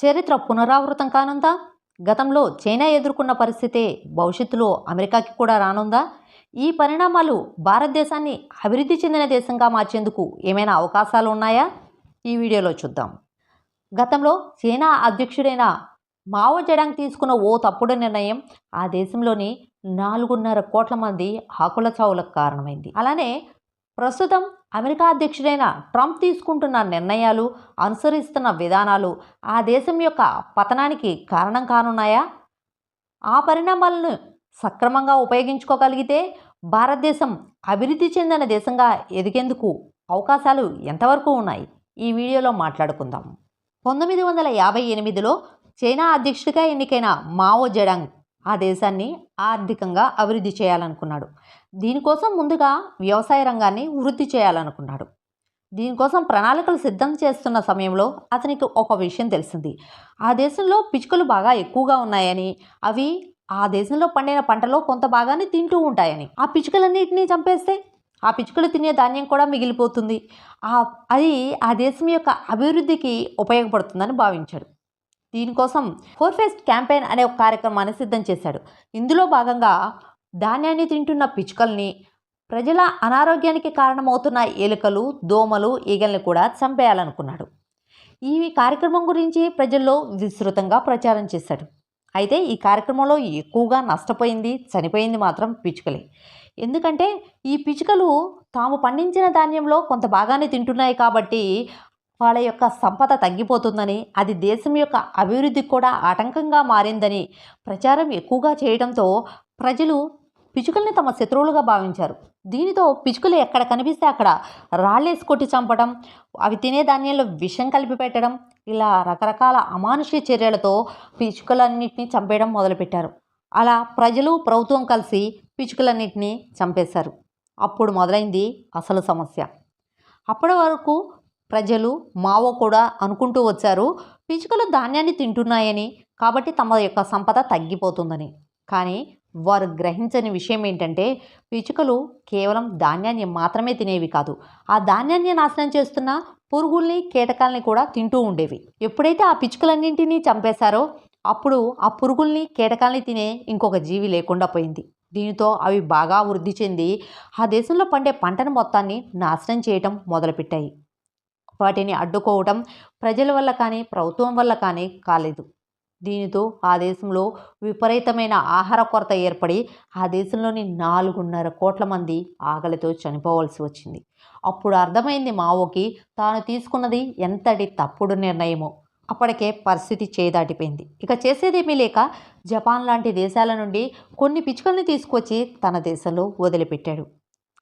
చరిత్ర పునరావృతం కానుందా? గతంలో చైనా ఎదుర్కొన్న పరిస్థితే భవిష్యత్తులో అమెరికాకి కూడా రానుందా? ఈ పరిణామాలు భారతదేశాన్ని అభివృద్ధి చెందిన దేశంగా మార్చేందుకు ఏమైనా అవకాశాలు ఉన్నాయా? ఈ వీడియోలో చూద్దాం. గతంలో చైనా అధ్యక్షుడైన మావో జడాంగ్ తీసుకున్న ఓ తప్పుడు నిర్ణయం ఆ దేశంలోని నాలుగున్నర కోట్ల మంది ఆకుల చావులకు కారణమైంది. అలానే ప్రస్తుతం అమెరికా అధ్యక్షుడైన ట్రంప్ తీసుకుంటున్న నిర్ణయాలు అనుసరిస్తున్న విధానాలు ఆ దేశం యొక్క పతనానికి కారణం కానున్నాయా? ఆ పరిణామాలను సక్రమంగా ఉపయోగించుకోగలిగితే భారతదేశం అభివృద్ధి చెందిన దేశంగా ఎదిగేందుకు అవకాశాలు ఎంతవరకు ఉన్నాయి? ఈ వీడియోలో మాట్లాడుకుందాం. పంతొమ్మిది వందల యాభై ఎనిమిదిలో చైనా అధ్యక్షుడిగా ఎన్నికైన మావో జడాంగ్ ఆ దేశాన్ని ఆర్థికంగా అభివృద్ధి చేయాలనుకున్నాడు. దీనికోసం ముందుగా వ్యవసాయ రంగాన్ని వృద్ధి చేయాలనుకున్నాడు. దీనికోసం ప్రణాళికలు సిద్ధం చేస్తున్న సమయంలో అతనికి ఒక విషయం తెలిసింది. ఆ దేశంలో పిచ్చుకలు బాగా ఎక్కువగా ఉన్నాయని అవి ఆ దేశంలో పండిన పంటలో కొంత భాగాన్ని తింటూ ఉంటాయని. ఆ పిచ్చుకలన్నింటినీ చంపేస్తే ఆ పిచ్చుకలు తినే ధాన్యం కూడా మిగిలిపోతుంది. ఆ అది ఆ దేశం యొక్క అభివృద్ధికి ఉపయోగపడుతుందని భావించాడు. దీనికోసం ఫోర్ ఫెస్ట్ క్యాంపెయిన్ అనే ఒక కార్యక్రమాన్ని సిద్ధం చేశాడు. ఇందులో భాగంగా ధాన్యాన్ని తింటున్న పిచ్చుకల్ని ప్రజల అనారోగ్యానికి కారణమవుతున్న ఎలుకలు దోమలు ఈగల్ని కూడా చంపేయాలనుకున్నాడు. ఈ కార్యక్రమం గురించి ప్రజల్లో విస్తృతంగా ప్రచారం చేశాడు. అయితే ఈ కార్యక్రమంలో ఎక్కువగా నష్టపోయింది చనిపోయింది మాత్రం పిచ్చుకలే. ఎందుకంటే ఈ పిచ్చుకలు తాము పండించిన ధాన్యంలో కొంత భాగాన్ని తింటున్నాయి కాబట్టి వాళ్ళ యొక్క సంపద తగ్గిపోతుందని అది దేశం యొక్క అభివృద్ధికి కూడా ఆటంకంగా మారిందని ప్రచారం ఎక్కువగా చేయడంతో ప్రజలు పిచుకల్ని తమ శత్రువులుగా భావించారు. దీనితో పిచ్చుకలు ఎక్కడ కనిపిస్తే అక్కడ రాళ్ళేసి కొట్టి చంపడం అవి తినే ధాన్యంలో విషం కలిపి పెట్టడం ఇలా రకరకాల అమానుష్య చర్యలతో పిచుకలన్నింటినీ చంపేయడం మొదలుపెట్టారు. అలా ప్రజలు ప్రభుత్వం కలిసి పిచుకలన్నింటినీ చంపేశారు. అప్పుడు మొదలైంది అసలు సమస్య. అప్పటి వరకు ప్రజలు మావో కూడా అనుకుంటూ వచ్చారు. పిచ్చుకలు ధాన్యాన్ని తింటున్నాయని కాబట్టి తమ యొక్క సంపద తగ్గిపోతుందని. కానీ వారు గ్రహించని విషయం ఏంటంటే పిచ్చుకలు కేవలం ధాన్యాన్ని మాత్రమే తినేవి కాదు. ఆ ధాన్యాన్ని నాశనం చేస్తున్న పురుగుల్ని కీటకాల్ని కూడా తింటూ ఉండేవి. ఎప్పుడైతే ఆ పిచ్చుకలన్నింటినీ చంపేశారో అప్పుడు ఆ పురుగుల్ని కీటకాల్ని తినే ఇంకొక జీవి లేకుండా పోయింది. దీనితో అవి బాగా వృద్ధి చెంది ఆ దేశంలో పండే పంటను మొత్తాన్ని నాశనం చేయటం మొదలుపెట్టాయి. వాటిని అడ్డుకోవటం ప్రజల వల్ల కానీ ప్రభుత్వం వల్ల కానీ కాలేదు. దీనితో ఆ దేశంలో విపరీతమైన ఆహార కొరత ఏర్పడి ఆ దేశంలోని నాలుగున్నర కోట్ల మంది ఆకలితో చనిపోవాల్సి వచ్చింది. అప్పుడు అర్థమైంది మావోకి తాను తీసుకున్నది ఎంతటి తప్పుడు నిర్ణయమో. అప్పటికే పరిస్థితి చేదాటిపోయింది. ఇక చేసేదేమీ లేక జపాన్ లాంటి దేశాల నుండి కొన్ని పిచ్చుకల్ని తీసుకొచ్చి తన దేశంలో వదిలిపెట్టాడు.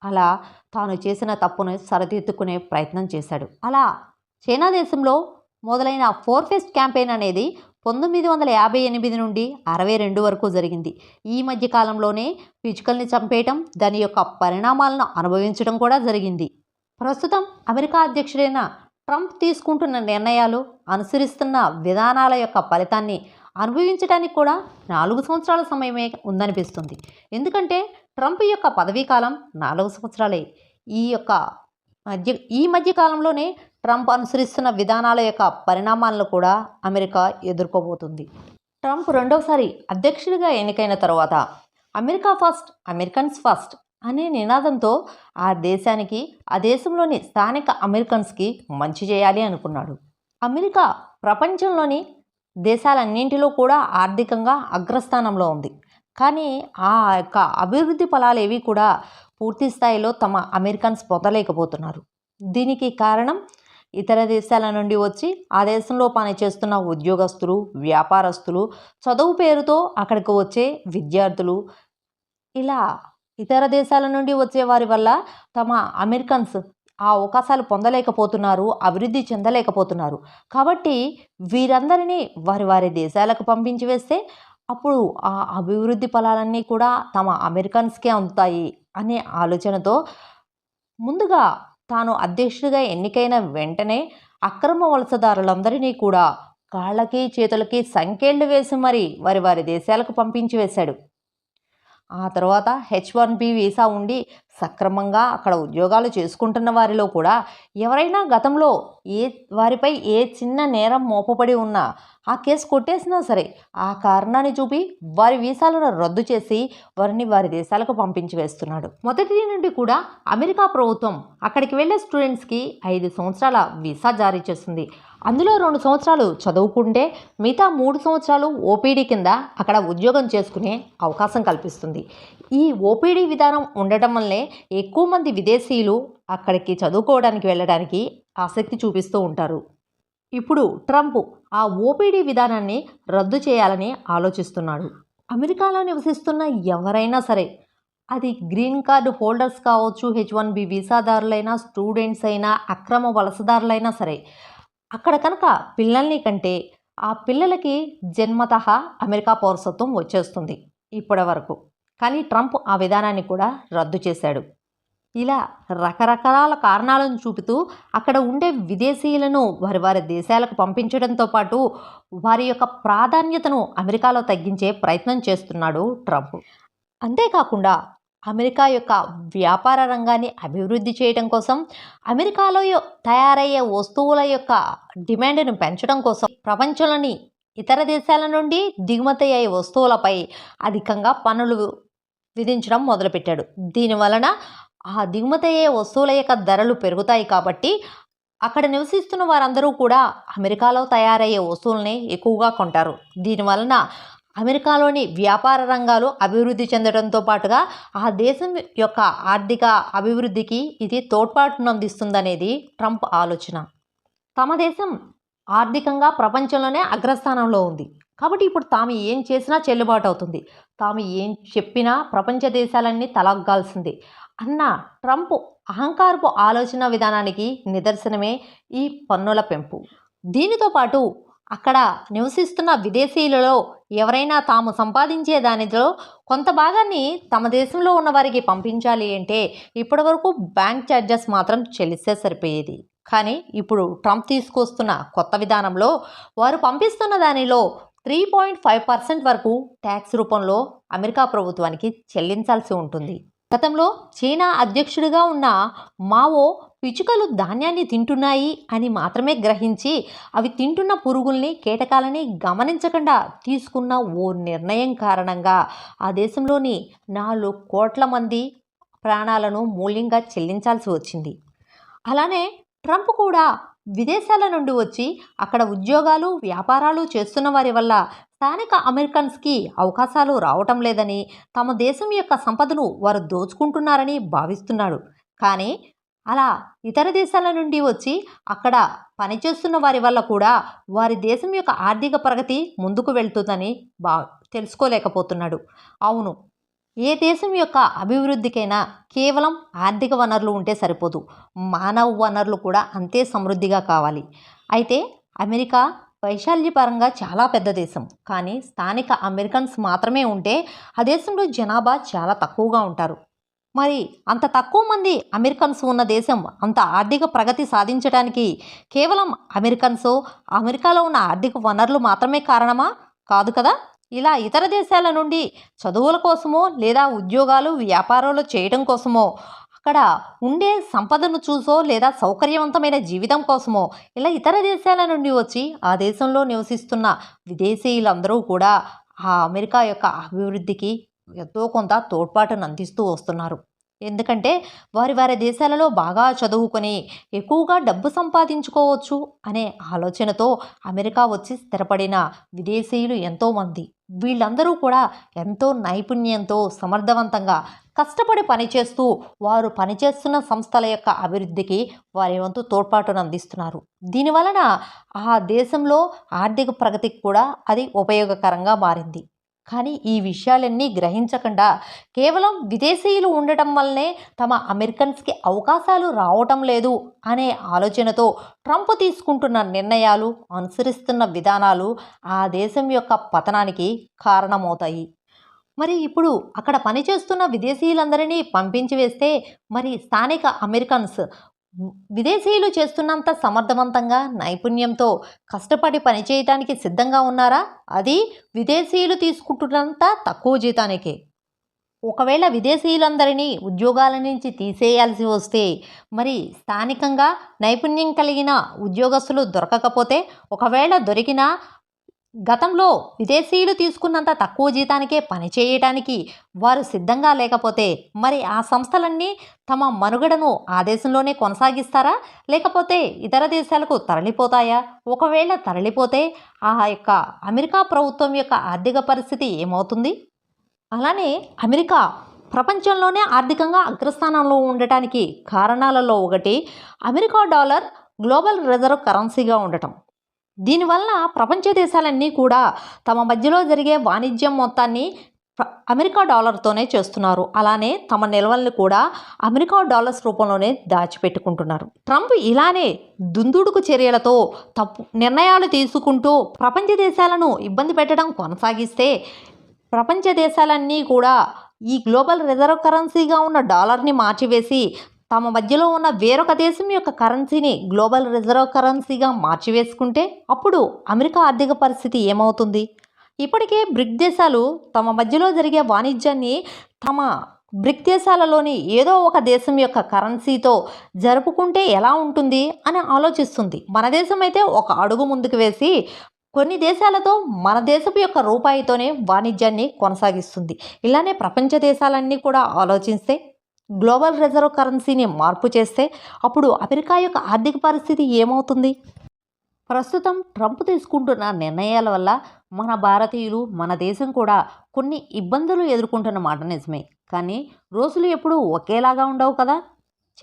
అలా తాను చేసిన తప్పును సరిదిద్దుకునే ప్రయత్నం చేశాడు. అలా చైనా దేశంలో మొదలైన ఫోర్ ఫెస్ట్ క్యాంపెయిన్ అనేది పంతొమ్మిది వందల యాభై ఎనిమిది నుండి అరవై రెండు వరకు జరిగింది. ఈ మధ్య కాలంలోనే పిచుకల్ని చంపేయటం దాని యొక్క పరిణామాలను అనుభవించడం కూడా జరిగింది. ప్రస్తుతం అమెరికా అధ్యక్షుడైన ట్రంప్ తీసుకుంటున్న నిర్ణయాలు అనుసరిస్తున్న విధానాల యొక్క ఫలితాన్ని అనుభవించడానికి కూడా నాలుగు సంవత్సరాల సమయమే ఉందనిపిస్తుంది. ఎందుకంటే ట్రంప్ యొక్క పదవీ కాలం నాలుగు సంవత్సరాలే. ఈ యొక్క మధ్య ఈ మధ్య కాలంలోనే ట్రంప్ అనుసరిస్తున్న విధానాల యొక్క పరిణామాలను కూడా అమెరికా ఎదుర్కోబోతుంది. ట్రంప్ రెండవసారి అధ్యక్షుడిగా ఎన్నికైన తర్వాత అమెరికా ఫస్ట్ అమెరికన్స్ ఫస్ట్ అనే నినాదంతో ఆ దేశానికి ఆ దేశంలోని స్థానిక అమెరికన్స్కి మంచి చేయాలి అనుకున్నాడు. అమెరికా ప్రపంచంలోని దేశాలన్నింటిలో కూడా ఆర్థికంగా అగ్రస్థానంలో ఉంది. కానీ ఆ యొక్క అభివృద్ధి ఫలాలు ఏవి కూడా పూర్తి స్థాయిలో తమ అమెరికన్స్ పొందలేకపోతున్నారు. దీనికి కారణం ఇతర దేశాల నుండి వచ్చి ఆ దేశంలో పనిచేస్తున్న ఉద్యోగస్తులు వ్యాపారస్తులు చదువు పేరుతో అక్కడికి వచ్చే విద్యార్థులు ఇలా ఇతర దేశాల నుండి వచ్చే వారి వల్ల తమ అమెరికన్స్ ఆ అవకాశాలు పొందలేకపోతున్నారు అభివృద్ధి చెందలేకపోతున్నారు. కాబట్టి వీరందరినీ వారి వారి దేశాలకు పంపించి వేస్తే అప్పుడు ఆ అభివృద్ధి ఫలాలన్నీ కూడా తమ అమెరికన్స్కే అందుతాయి అనే ఆలోచనతో ముందుగా తాను అధ్యక్షుడిగా ఎన్నికైన వెంటనే అక్రమ వలసదారులందరినీ కూడా కాళ్ళకి చేతులకి సంఖ్యలు వేసి మరి వారి వారి దేశాలకు పంపించి వేశాడు. ఆ తర్వాత హెచ్ వన్ బి వీసా ఉండి సక్రమంగా అక్కడ ఉద్యోగాలు చేసుకుంటున్న వారిలో కూడా ఎవరైనా గతంలో ఏ వారిపై ఏ చిన్న నేరం మోపబడి ఉన్నా ఆ కేసు కొట్టేసినా సరే ఆ కారణాన్ని చూపి వారి వీసాలను రద్దు చేసి వారిని వారి దేశాలకు పంపించి వేస్తున్నాడు. మొదటి నుండి కూడా అమెరికా ప్రభుత్వం అక్కడికి వెళ్ళే స్టూడెంట్స్కి ఐదు సంవత్సరాల వీసా జారీ చేస్తుంది. అందులో రెండు సంవత్సరాలు చదువుకుంటే మిగతా మూడు సంవత్సరాలు ఓపీడీ కింద అక్కడ ఉద్యోగం చేసుకునే అవకాశం కల్పిస్తుంది. ఈ ఓపీడీ విధానం ఉండటం వల్లే ఎక్కువ మంది విదేశీయులు అక్కడికి చదువుకోవడానికి వెళ్ళడానికి ఆసక్తి చూపిస్తూ ఉంటారు. ఇప్పుడు ట్రంప్ ఆ ఓపీడీ విధానాన్ని రద్దు చేయాలని ఆలోచిస్తున్నాడు. అమెరికాలో నివసిస్తున్న ఎవరైనా సరే అది గ్రీన్ కార్డు హోల్డర్స్ కావచ్చు హెచ్ వన్ బి వీసాదారులైనా స్టూడెంట్స్ అయినా అక్రమ వలసదారులైనా సరే అక్కడ కనుక పిల్లల్ని కంటే ఆ పిల్లలకి జన్మత అమెరికా పౌరసత్వం వచ్చేస్తుంది ఇప్పటి వరకు కానీ ట్రంప్ ఆ విధానాన్ని కూడా రద్దు చేశాడు. ఇలా రకరకాల కారణాలను చూపుతూ అక్కడ ఉండే విదేశీయులను వారి వారి దేశాలకు పంపించడంతో పాటు వారి యొక్క ప్రాధాన్యతను అమెరికాలో తగ్గించే ప్రయత్నం చేస్తున్నాడు ట్రంప్. అంతేకాకుండా అమెరికా యొక్క వ్యాపార రంగాన్ని అభివృద్ధి చేయడం కోసం అమెరికాలో తయారయ్యే వస్తువుల యొక్క డిమాండ్ను పెంచడం కోసం ప్రపంచంలోని ఇతర దేశాల నుండి దిగుమతి అయ్యే వస్తువులపై అధికంగా పన్నులు విధించడం మొదలుపెట్టాడు. దీని వలన ఆ దిగుమతి అయ్యే వస్తువుల యొక్క ధరలు పెరుగుతాయి కాబట్టి అక్కడ నివసిస్తున్న వారందరూ కూడా అమెరికాలో తయారయ్యే వస్తువుల్ని ఎక్కువగా కొంటారు. దీని వలన అమెరికాలోని వ్యాపార రంగాలు అభివృద్ధి చెందడంతో పాటుగా ఆ దేశం యొక్క ఆర్థిక అభివృద్ధికి ఇది తోడ్పాటును అందిస్తుందనేది ట్రంప్ ఆలోచన. తమ దేశం ఆర్థికంగా ప్రపంచంలోనే అగ్రస్థానంలో ఉంది. కాబట్టి ఇప్పుడు తాము ఏం చేసినా చెల్లుబాటు అవుతుంది తాము ఏం చెప్పినా ప్రపంచ దేశాలన్నీ తలగ్గాల్సింది అన్న ట్రంప్ అహంకారపు ఆలోచన విధానానికి నిదర్శనమే ఈ పన్నుల పెంపు. దీనితో పాటు అక్కడ నివసిస్తున్న విదేశీయులలో ఎవరైనా తాము సంపాదించే దానిలో కొంత భాగాన్ని తమ దేశంలో ఉన్న వారికి పంపించాలి అంటే ఇప్పటివరకు బ్యాంక్ ఛార్జెస్ మాత్రం చెల్లిస్తే సరిపోయేది. కానీ ఇప్పుడు ట్రంప్ తీసుకొస్తున్న కొత్త విధానంలో వారు పంపిస్తున్న దానిలో త్రీ పాయింట్ ఫైవ్ పర్సెంట్ వరకు ట్యాక్స్ రూపంలో అమెరికా ప్రభుత్వానికి చెల్లించాల్సి ఉంటుంది. గతంలో చైనా అధ్యక్షుడిగా ఉన్న మావో పిచుకలు ధాన్యాన్ని తింటున్నాయి అని మాత్రమే గ్రహించి అవి తింటున్న పురుగుల్ని కీటకాలని గమనించకుండా తీసుకున్న ఓ నిర్ణయం కారణంగా ఆ దేశంలోని నాలుగు కోట్ల మంది ప్రాణాలను మూల్యంగా చెల్లించాల్సి వచ్చింది. అలానే ట్రంప్ కూడా విదేశాల నుండి వచ్చి అక్కడ ఉద్యోగాలు వ్యాపారాలు చేస్తున్న వారి వల్ల స్థానిక అమెరికన్స్కి అవకాశాలు రావటం లేదని తమ దేశం యొక్క సంపదను వారు దోచుకుంటున్నారని భావిస్తున్నాడు. కానీ అలా ఇతర దేశాల నుండి వచ్చి అక్కడ పనిచేస్తున్న వారి వల్ల కూడా వారి దేశం యొక్క ఆర్థిక ప్రగతి ముందుకు వెళ్తుందని బా తెలుసుకోలేకపోతున్నాడు. అవును ఏ దేశం యొక్క అభివృద్ధికైనా కేవలం ఆర్థిక వనరులు ఉంటే సరిపోదు. మానవ వనరులు కూడా అంతే సమృద్ధిగా కావాలి. అయితే అమెరికా వైశాల్యపరంగా చాలా పెద్ద దేశం. కానీ స్థానిక అమెరికన్స్ మాత్రమే ఉంటే ఆ దేశంలో జనాభా చాలా తక్కువగా ఉంటారు. మరి అంత తక్కువ మంది అమెరికన్స్ ఉన్న దేశం అంత ఆర్థిక ప్రగతి సాధించడానికి కేవలం అమెరికన్స్ అమెరికాలో ఉన్న ఆర్థిక వనరులు మాత్రమే కారణమా? కాదు కదా! ఇలా ఇతర దేశాల నుండి చదువుల కోసమో లేదా ఉద్యోగాలు వ్యాపారాలు చేయడం కోసమో అక్కడ ఉండే సంపదను చూసో లేదా సౌకర్యవంతమైన జీవితం కోసమో ఇలా ఇతర దేశాల నుండి వచ్చి ఆ దేశంలో నివసిస్తున్న విదేశీయులందరూ కూడా ఆ అమెరికా యొక్క అభివృద్ధికి ఎంతో కొంత తోడ్పాటును అందిస్తూ వస్తున్నారు. ఎందుకంటే వారి వారి దేశాలలో బాగా చదువుకొని ఎక్కువగా డబ్బు సంపాదించుకోవచ్చు అనే ఆలోచనతో అమెరికా వచ్చి స్థిరపడిన విదేశీయులు ఎంతోమంది. వీళ్ళందరూ కూడా ఎంతో నైపుణ్యంతో సమర్థవంతంగా కష్టపడి పనిచేస్తూ వారు పనిచేస్తున్న సంస్థల యొక్క అభివృద్ధికి వారి వంతు తోడ్పాటును అందిస్తున్నారు. దీనివలన ఆ దేశంలో ఆర్థిక ప్రగతికి కూడా అది ఉపయోగకరంగా మారింది. కానీ ఈ విషయాలన్నీ గ్రహించకుండా కేవలం విదేశీయులు ఉండటం వల్లనే తమ అమెరికన్స్కి అవకాశాలు రావటం లేదు అనే ఆలోచనతో ట్రంప్ తీసుకుంటున్న నిర్ణయాలు అనుసరిస్తున్న విధానాలు ఆ దేశం యొక్క పతనానికి కారణమవుతాయి. మరి ఇప్పుడు అక్కడ పనిచేస్తున్న విదేశీయులందరినీ పంపించి వేస్తే మరి స్థానిక అమెరికన్స్ విదేశీయులు చేస్తున్నంత సమర్థవంతంగా నైపుణ్యంతో కష్టపడి పనిచేయటానికి సిద్ధంగా ఉన్నారా? అది విదేశీయులు తీసుకుంటున్నంత తక్కువ జీతానికే. ఒకవేళ విదేశీయులందరినీ ఉద్యోగాల నుంచి తీసేయాల్సి వస్తే మరి స్థానికంగా నైపుణ్యం కలిగిన ఉద్యోగస్తులు దొరకకపోతే ఒకవేళ దొరికినా గతంలో విదేశీయులు తీసుకున్నంత తక్కువ జీతానికే పని చేయటానికి వారు సిద్ధంగా లేకపోతే మరి ఆ సంస్థలన్నీ తమ మనుగడను ఆ దేశంలోనే కొనసాగిస్తారా? లేకపోతే ఇతర దేశాలకు తరలిపోతాయా? ఒకవేళ తరలిపోతే ఆ యొక్క అమెరికా ప్రభుత్వం యొక్క ఆర్థిక పరిస్థితి ఏమవుతుంది? అలానే అమెరికా ప్రపంచంలోనే ఆర్థికంగా అగ్రస్థానంలో ఉండటానికి కారణాలలో ఒకటి అమెరికా డాలర్ గ్లోబల్ రిజర్వ్ కరెన్సీగా ఉండటం. దీనివల్ల ప్రపంచ దేశాలన్నీ కూడా తమ మధ్యలో జరిగే వాణిజ్యం మొత్తాన్ని అమెరికా డాలర్తోనే చేస్తున్నారు. అలానే తమ నిల్వల్ని కూడా అమెరికా డాలర్స్ రూపంలోనే దాచిపెట్టుకుంటున్నారు. ట్రంప్ ఇలానే దుందుడుకు చర్యలతో తప్పు నిర్ణయాలు తీసుకుంటూ ప్రపంచ దేశాలను ఇబ్బంది పెట్టడం కొనసాగిస్తే ప్రపంచ దేశాలన్నీ కూడా ఈ గ్లోబల్ రిజర్వ్ కరెన్సీగా ఉన్న డాలర్ని మార్చివేసి తమ మధ్యలో ఉన్న వేరొక దేశం యొక్క కరెన్సీని గ్లోబల్ రిజర్వ్ కరెన్సీగా మార్చివేసుకుంటే అప్పుడు అమెరికా ఆర్థిక పరిస్థితి ఏమవుతుంది? ఇప్పటికే బ్రిక్ దేశాలు తమ మధ్యలో జరిగే వాణిజ్యాన్ని తమ బ్రిక్ దేశాలలోని ఏదో ఒక దేశం యొక్క కరెన్సీతో జరుపుకుంటే ఎలా ఉంటుంది అని ఆలోచిస్తుంది. మన దేశం అయితే ఒక అడుగు ముందుకు వేసి కొన్ని దేశాలతో మన దేశపు యొక్క రూపాయితోనే వాణిజ్యాన్ని కొనసాగిస్తుంది. ఇలానే ప్రపంచ దేశాలన్నీ కూడా ఆలోచిస్తే గ్లోబల్ రిజర్వ్ కరెన్సీని మార్పు చేస్తే అప్పుడు అమెరికా యొక్క ఆర్థిక పరిస్థితి ఏమవుతుంది? ప్రస్తుతం ట్రంప్ తీసుకుంటున్న నిర్ణయాల వల్ల మన భారతీయులు మన దేశం కూడా కొన్ని ఇబ్బందులు ఎదుర్కొంటున్న మాట నిజమే. కానీ రోజులు ఎప్పుడూ ఒకేలాగా ఉండవు కదా?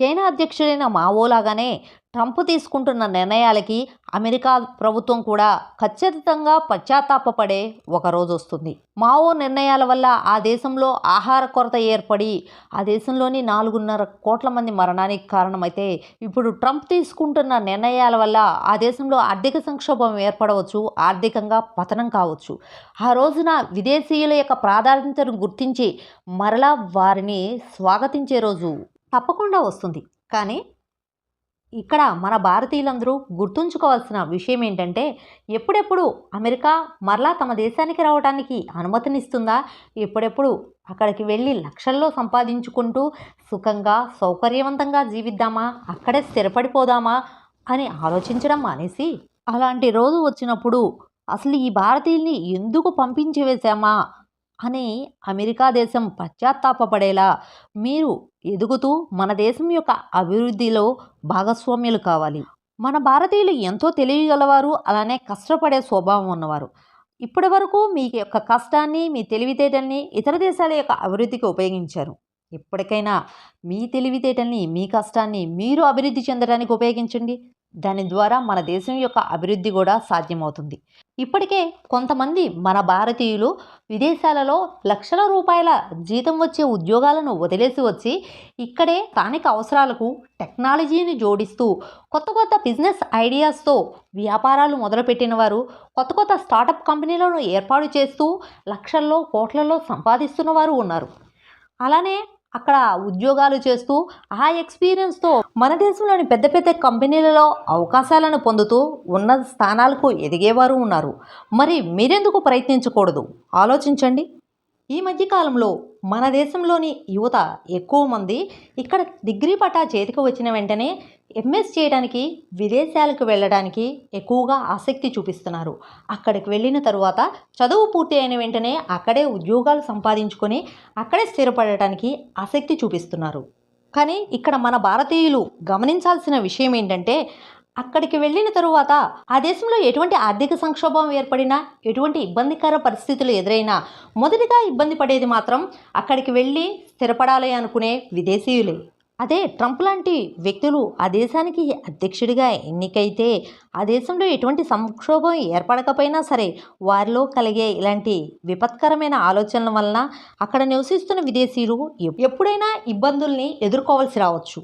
చైనా అధ్యక్షుడైన మావోలాగానే ట్రంప్ తీసుకుంటున్న నిర్ణయాలకి అమెరికా ప్రభుత్వం కూడా ఖచ్చితంగా పశ్చాత్తాపపడే ఒక రోజు వస్తుంది. మావో నిర్ణయాల వల్ల ఆ దేశంలో ఆహార కొరత ఏర్పడి ఆ దేశంలోని నాలుగున్నర కోట్ల మంది మరణానికి కారణమైతే ఇప్పుడు ట్రంప్ తీసుకుంటున్న నిర్ణయాల వల్ల ఆ దేశంలో ఆర్థిక సంక్షోభం ఏర్పడవచ్చు ఆర్థికంగా పతనం కావచ్చు. ఆ రోజున విదేశీయుల యొక్క ప్రాధాన్యతను గుర్తించి మరలా వారిని స్వాగతించే రోజు తప్పకుండా వస్తుంది. కానీ ఇక్కడ మన భారతీయులందరూ గుర్తుంచుకోవాల్సిన విషయం ఏంటంటే ఎప్పుడెప్పుడు అమెరికా మరలా తమ దేశానికి రావడానికి అనుమతినిస్తుందా? ఎప్పుడెప్పుడు అక్కడికి వెళ్ళి లక్షల్లో సంపాదించుకుంటూ సుఖంగా సౌకర్యవంతంగా జీవిద్దామా? అక్కడే స్థిరపడిపోదామా? అని ఆలోచించడం మానేసి అలాంటి రోజు వచ్చినప్పుడు అసలు ఈ భారతీయుల్ని ఎందుకు పంపించి వేశామా అని అమెరికా దేశం పశ్చాత్తాపపడేలా మీరు ఎదుగుతూ మన దేశం యొక్క అభివృద్ధిలో భాగస్వామ్యులు కావాలి. మన భారతీయులు ఎంతో తెలివిగలవారు అలానే కష్టపడే స్వభావం ఉన్నవారు. ఇప్పటి వరకు మీ యొక్క కష్టాన్ని మీ తెలివితేటల్ని ఇతర దేశాల యొక్క అభివృద్ధికి ఉపయోగించారు. ఇప్పటికైనా మీ తెలివితేటల్ని మీ కష్టాన్ని మీరు అభివృద్ధి చెందడానికి ఉపయోగించండి. దాని ద్వారా మన దేశం యొక్క అభివృద్ధి కూడా సాధ్యమవుతుంది. ఇప్పటికే కొంతమంది మన భారతీయులు విదేశాలలో లక్షల రూపాయల జీతం వచ్చే ఉద్యోగాలను వదిలేసి వచ్చి ఇక్కడే స్థానిక అవసరాలకు టెక్నాలజీని జోడిస్తూ కొత్త కొత్త బిజినెస్ ఐడియాస్తో వ్యాపారాలు మొదలుపెట్టిన వారు కొత్త కొత్త స్టార్టప్ కంపెనీలను ఏర్పాటు చేస్తూ లక్షల్లో కోట్లలో సంపాదిస్తున్న వారు ఉన్నారు. అలానే అక్కడ ఉద్యోగాలు చేస్తూ ఆ ఎక్స్పీరియన్స్తో మన దేశంలోని పెద్ద పెద్ద కంపెనీలలో అవకాశాలను పొందుతూ ఉన్నత స్థానాలకు ఎదిగేవారు ఉన్నారు. మరి మీరెందుకు ప్రయత్నించకూడదు? ఆలోచించండి. ఈ మధ్యకాలంలో మన దేశంలోని యువత ఎక్కువ మంది ఇక్కడ డిగ్రీ పట్టా చేతికి వచ్చిన వెంటనే ఎంఎస్ చేయడానికి విదేశాలకు వెళ్ళడానికి ఎక్కువగా ఆసక్తి చూపిస్తున్నారు. అక్కడికి వెళ్ళిన తరువాత చదువు పూర్తి అయిన వెంటనే అక్కడే ఉద్యోగాలు సంపాదించుకొని అక్కడే స్థిరపడటానికి ఆసక్తి చూపిస్తున్నారు. కానీ ఇక్కడ మన భారతీయులు గమనించాల్సిన విషయం ఏంటంటే అక్కడికి వెళ్ళిన తరువాత ఆ దేశంలో ఎటువంటి ఆర్థిక సంక్షోభం ఏర్పడినా ఎటువంటి ఇబ్బందికర పరిస్థితులు ఎదురైనా మొదటిగా ఇబ్బంది పడేది మాత్రం అక్కడికి వెళ్ళి స్థిరపడాలి అనుకునే విదేశీయులే. అదే ట్రంప్ లాంటి వ్యక్తులు ఆ దేశానికి అధ్యక్షుడిగా ఎన్నికైతే ఆ దేశంలో ఎటువంటి సంక్షోభం ఏర్పడకపోయినా సరే వారిలో కలిగే ఇలాంటి విపత్కరమైన ఆలోచనల వలన అక్కడ నివసిస్తున్న విదేశీయులు ఎప్పుడైనా ఇబ్బందుల్ని ఎదుర్కోవాల్సి రావచ్చు.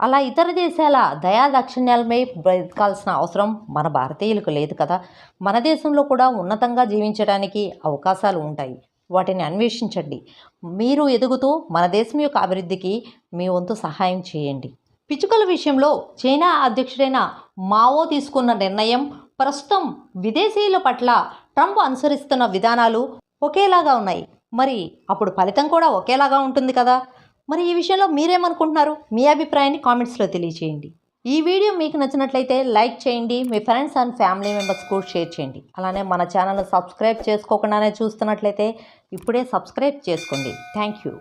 అలా ఇతర దేశాల దయాదాక్షిణ్యాలపై బ్రతకాల్సిన అవసరం మన భారతీయులకు లేదు కదా. మన దేశంలో కూడా ఉన్నతంగా జీవించడానికి అవకాశాలు ఉంటాయి. వాటిని అన్వేషించండి. మీరు ఎదుగుతూ మన దేశం యొక్క అభివృద్ధికి మీ వంతు సహాయం చేయండి. పిచ్చుకల విషయంలో చైనా అధ్యక్షుడైన మావో తీసుకున్న నిర్ణయం ప్రస్తుతం విదేశీయుల పట్ల ట్రంప్ అనుసరిస్తున్న విధానాలు ఒకేలాగా ఉన్నాయి. మరి అప్పుడు ఫలితం కూడా ఒకేలాగా ఉంటుంది కదా. మరి ఈ విషయంలో మీరేమనుకుంటున్నారు? మీ అభిప్రాయాన్ని కామెంట్స్లో తెలియచేయండి. ఈ వీడియో మీకు నచ్చినట్లయితే లైక్ చేయండి మీ ఫ్రెండ్స్ అండ్ ఫ్యామిలీ మెంబర్స్ కూడా షేర్ చేయండి. అలానే మన ఛానల్ సబ్స్క్రైబ్ చేసుకోకుండానే చూస్తున్నట్లయితే ఇప్పుడే సబ్స్క్రైబ్ చేసుకోండి. Thank you.